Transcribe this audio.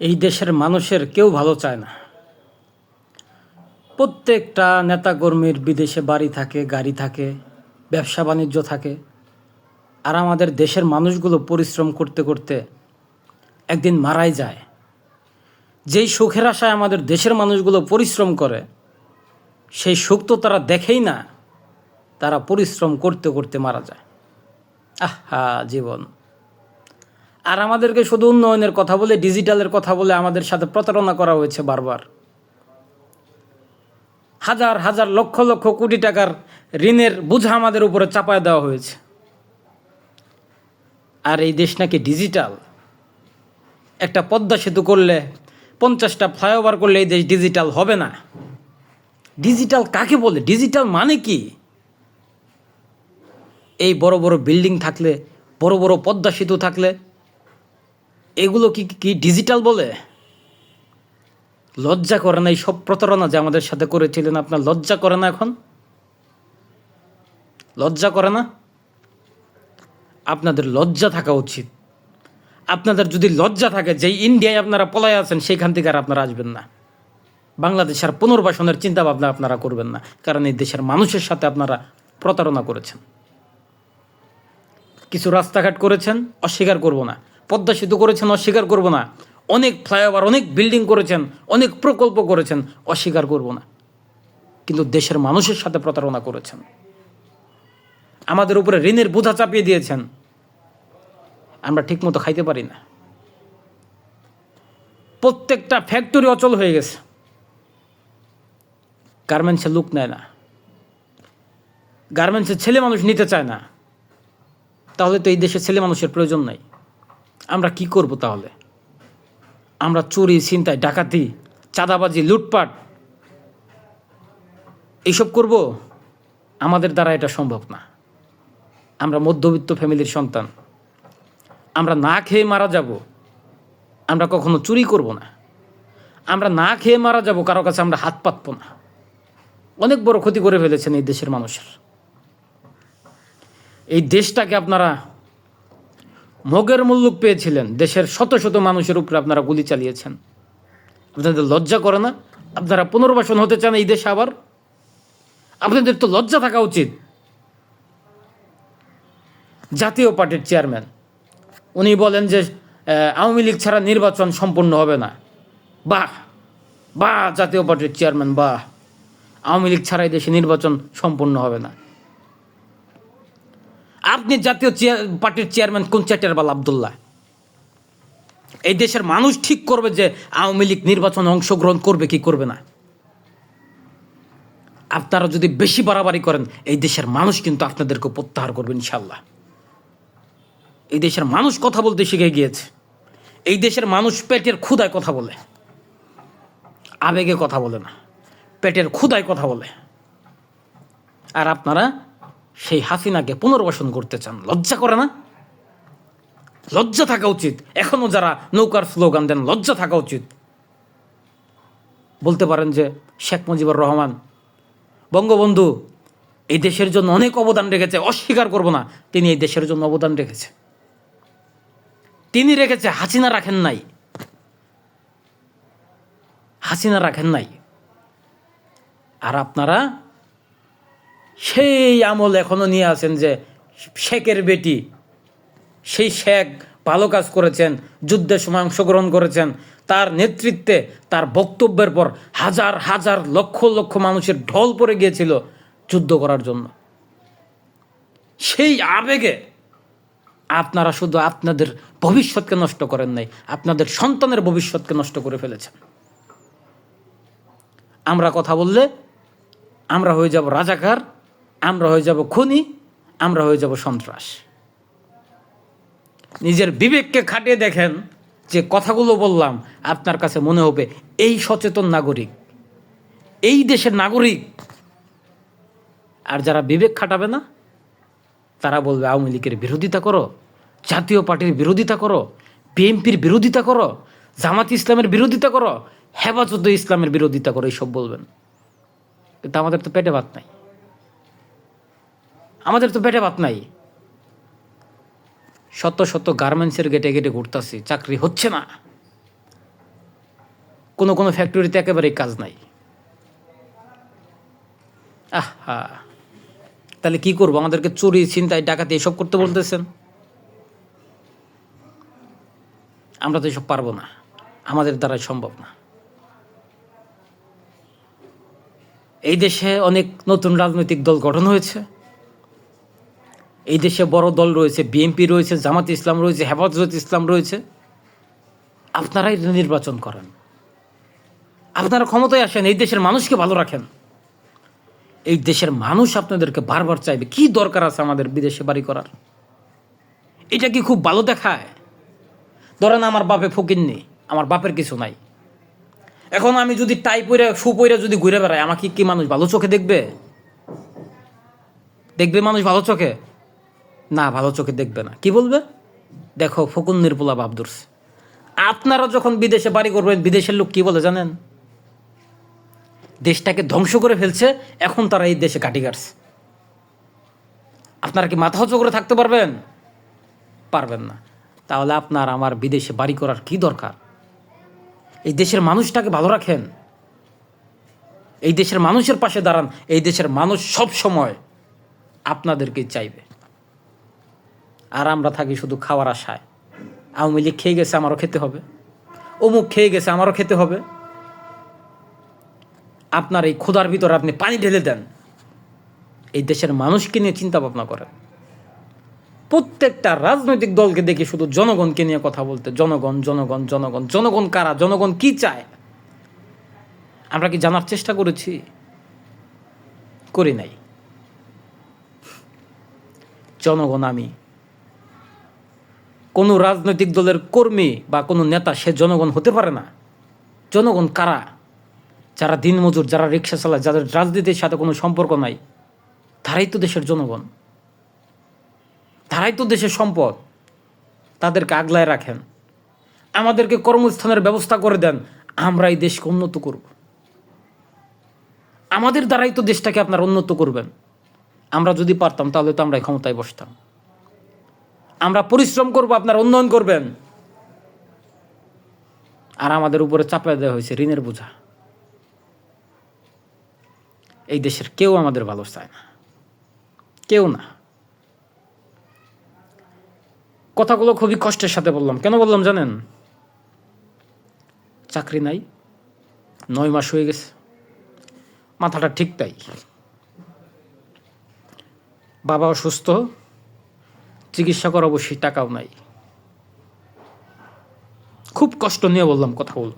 এই দেশের মানুষের কেউ ভালো চায় না। প্রত্যেকটা নেতাকর্মীর বিদেশে বাড়ি থাকে, গাড়ি থাকে, ব্যবসা বাণিজ্য থাকে, আর আমাদের দেশের মানুষগুলো পরিশ্রম করতে করতে একদিন মারাই যায়। যেই সুখের আশায় আমাদের দেশের মানুষগুলো পরিশ্রম করে, সেই সুখ তো তারা দেখেই না, তারা পরিশ্রম করতে করতে মারা যায়। আহা, জীবন। আর আমাদেরকে শুধু উন্নয়নের কথা বলে, ডিজিটালের কথা বলে আমাদের সাথে প্রতারণা করা হয়েছে বারবার। হাজার হাজার, লক্ষ লক্ষ কোটি টাকার ঋণের বোঝা আমাদের উপরে চাপায় দেওয়া হয়েছে। আর এই দেশ নাকি ডিজিটাল। একটা পদ্মা সেতু করলে, পঞ্চাশটা ফ্লাইওভার করলে এই দেশ ডিজিটাল হবে না। ডিজিটাল কাকে বলে? ডিজিটাল মানে কি? এই বড় বড় বিল্ডিং থাকলে, বড় বড় পদ্মা সেতু থাকলে এগুলো কি কি ডিজিটাল বলে? লজ্জা করে না এই সব প্রতারণা যে আমাদের সাথে করেছিলেন আপনার, লজ্জা করে না এখন? লজ্জা করে না? আপনাদের লজ্জা থাকা উচিত। আপনাদের যদি লজ্জা থাকে যে ইন্ডিয়ায় আপনারা পলায় আছেন, সেইখান থেকে আর আপনারা আসবেন না। বাংলাদেশ আর পুনর্বাসনের চিন্তা ভাবনা আপনারা করবেন না, কারণ এই দেশের মানুষের সাথে আপনারা প্রতারণা করেছেন। কিছু রাস্তাঘাট করেছেন, অস্বীকার করব না। পদ্মা সেতু করেছেন, অস্বীকার করব না। অনেক ফ্লাইওভার, অনেক বিল্ডিং করেছেন, অনেক প্রকল্প করেছেন, অস্বীকার করব না। কিন্তু দেশের মানুষের সাথে প্রতারণা করেছেন। আমাদের উপরে ঋণের বোঝা চাপিয়ে দিয়েছেন। আমরা ঠিকমতো খাইতে পারি না। প্রত্যেকটা ফ্যাক্টরি অচল হয়ে গেছে। গার্মেন্টসে লুক নেয় না। গার্মেন্টসের ছেলে মানুষ নিতে চায় না। তাহলে তো এই দেশে ছেলে মানুষের প্রয়োজন নাই। আমরা কি করব তাহলে? আমরা চুরি, ছিনতাই, ডাকাতি, চাঁদাবাজি, লুটপাট, এইসব করব? আমাদের দ্বারা এটা সম্ভব না। আমরা মধ্যবিত্ত ফ্যামিলির সন্তান। আমরা না খেয়ে মারা যাব। আমরা কখনো চুরি করব না। আমরা না খেয়ে মারা যাব, কারও কাছে আমরা হাত পাতব না। অনেক বড় ক্ষতি করে ফেলেছেন এই দেশের মানুষের। এই দেশটাকে আপনারা মগের মুল্লুক পেয়েছিলেন। দেশের শত শত মানুষের উপরে আপনারা গুলি চালিয়েছেন। আপনাদের লজ্জা করে না? আপনারা পুনর্বাসন হতে চান এই দেশে আবার? আপনাদের তো লজ্জা থাকা উচিত। জাতীয় পার্টির চেয়ারম্যান, উনি বলেন যে আওয়ামী লীগ ছাড়া নির্বাচন সম্পূর্ণ হবে না। বাহ বাহ, জাতীয় পার্টির চেয়ারম্যান, বাহ। আওয়ামী লীগ ছাড়া এই দেশে নির্বাচন সম্পূর্ণ হবে না। আপনি জাতীয় পার্টির চেয়ারম্যান কোন চ্যাটারবাল আবদুল্লাহ? এই দেশের মানুষ ঠিক করবে যে আওয়ামী লীগ নির্বাচনে অংশগ্রহণ করবে কি করবে না। আপনারা যদি বেশি বাড়াবাড়ি করেন, এই দেশের মানুষ কিন্তু আপনাদেরকে প্রত্যাহার করবে ইনশাল্লাহ এই দেশের মানুষ কথা বলতে শিখে গিয়েছে। এই দেশের মানুষ পেটের ক্ষুদায় কথা বলে। আবেগে কথা বলে না। পেটের ক্ষুদায় কথা বলে। আর আপনারা সেই হাসিনাকে পুনর্বাসন করতে চান। লজ্জা করে না? লজ্জা থাকা উচিত। এখনও যারা নৌকার স্লোগান দেন, লজ্জা থাকা উচিত। বলতে পারেন যে, শেখ মুজিবুর রহমান, বঙ্গবন্ধু, এই দেশের জন্য অনেক অবদান রেখেছে, অস্বীকার করব না, তিনি এই দেশের জন্য অবদান রেখেছে। তিনি রেখেছে, হাসিনা রাখেন নাই। হাসিনা রাখেন নাই। আর আপনারা সেই আমল এখনও নিয়ে আছেন যে শেখের বেটি। সেই শেখ ভালো কাজ করেছেন যুদ্ধের সময় অংশগ্রহণ করেছেন। তার নেতৃত্বে, তার বক্তব্যের পর হাজার হাজার লক্ষ লক্ষ মানুষের ঢল পড়ে গিয়েছিল যুদ্ধ করার জন্য। সেই আবেগে আপনারা শুধু আপনাদের ভবিষ্যৎকে নষ্ট করেন নাই, আপনাদের সন্তানের ভবিষ্যৎকে নষ্ট করে ফেলেছেন। আমরা কথা বললে আমরা হয়ে যাব রাজাকার আমরা হয়ে যাব খুনি, আমরা হয়ে যাব সন্ত্রাস। নিজের বিবেককে খাটিয়ে দেখেন যে কথাগুলো বললাম, আপনার কাছে মনে হবে এই সচেতন নাগরিক, এই দেশের নাগরিক। আর যারা বিবেক খাটাবে না, তারা বলবে, আওয়ামী লীগের বিরোধিতা করো, জাতীয় পার্টির বিরোধিতা করো, বিএনপির বিরোধিতা করো, জামাত ইসলামের বিরোধিতা করো, হেফাজত ইসলামের বিরোধিতা করো, এইসব বলবেন। কিন্তু আমাদের তো পেটে ভাত নাই। আমাদের তো পেটে ভাত নাই। শত শত গার্মেন্টসের গেটে গেটে ঘুরতাছি, চাকরি হচ্ছে না। কোনো কোনো ফ্যাক্টরিতে একেবারেই কাজ নাই। আহা। তাহলে কি করব? আমাদেরকে চুরি, ছিনতাই, ডাকাতি এসব করতে বলতেছেন? আমরা তো এসব পারব না। আমাদের দ্বারা সম্ভব না। এই দেশে অনেক নতুন রাজনৈতিক দল গঠন হয়েছে। এই দেশে বড় দল রয়েছে, বিএনপি রয়েছে, জামাত ইসলাম রয়েছে, হেফাজত ইসলাম রয়েছে। আপনারাই নির্বাচন করেন। আপনারা ক্ষমতায় আসেন, এই দেশের মানুষকে ভালো রাখেন। এই দেশের মানুষ আপনাদেরকে বারবার চাইবে, কি দরকার আছে আমাদের বিদেশে বাড়ি করার? এটা কি খুব ভালো দেখায়? ধরেন আমার বাপে ফকিননি আমার বাপের কিছু নাই। এখন আমি যদি টাই পরে শু পরে যদি ঘুরে বেড়াই, আমাকে কি মানুষ ভালো চোখে দেখবে? দেখবে মানুষ ভালো চোখে? না, ভালো চোখে দেখবে না। কি বলবে? দেখো, ফকুন নির্পোলা বাবদুর আপনারা যখন বিদেশে বাড়ি করবেন, বিদেশের লোক কি বলে জানেন? দেশটাকে ধ্বংস করে ফেলছে, এখন তারা এই দেশে কাটি কাটছে। আপনারা কি মাথা উঁচু করে থাকতে পারবেন? পারবেন না। তাহলে আপনার আমার বিদেশে বাড়ি করার কি দরকার? এই দেশের মানুষটাকে ভালো রাখেন। এই দেশের মানুষের পাশে দাঁড়ান। এই দেশের মানুষ সব সময় আপনাদেরকে চাইবে। আর আমরা থাকি শুধু খাওয়ার আশায়। আওয়ামী লীগ খেয়ে গেছে, আমারও খেতে হবে। অমুক খেয়ে গেছে, আমারও খেতে হবে। আপনার এই ক্ষুধার ভিতরে আপনি পানি ঢেলে দেন। এই দেশের মানুষকে নিয়ে চিন্তা ভাবনা করেন। প্রত্যেকটা রাজনৈতিক দলকে দেখি শুধু জনগণকে নিয়ে কথা বলতে, জনগণ জনগণ জনগণ জনগণ কারা, জনগণ কি চায়? আমরা কি জানার চেষ্টা করেছি? করি নাই। জনগণ আমি কোনো রাজনৈতিক দলের কর্মী বা কোনো নেতা, সে জনগণ হতে পারে না। জনগণ কারা? যারা দিনমজুর, যারা রিক্সা চালায়, যাদের রাজনীতির সাথে কোনো সম্পর্ক নাই, তারাই তো দেশের জনগণ। তারাই তো দেশের সম্পদ। তাদেরকে আগলায় রাখেন। আমাদেরকে কর্মস্থানের ব্যবস্থা করে দেন। আমরা এই দেশকে উন্নত করব। আমাদের দ্বারাই তো দেশটাকে আপনার উন্নত করবেন। আমরা যদি পারতাম, তাহলে তো আমরা ক্ষমতায় বসতাম। আমরা পরিশ্রম করব, আপনার উন্নয়ন করবেন। আর আমাদের উপরে চাপায় দেওয়া হয়েছে ঋণের বোঝা। এই দেশের কেউ আমাদের ভালো চায় না। কেউ না। কথাগুলো খুবই কষ্টের সাথে বললাম। কেন বললাম জানেন? চাকরি নাই, নয় মাস হয়ে গেছে। মাথাটা ঠিক তাই। বাবা অসুস্থ চিকিৎসা করা অবশ্যই টাকাও নাই। খুব কষ্ট নিয়ে বললাম কথা বলব।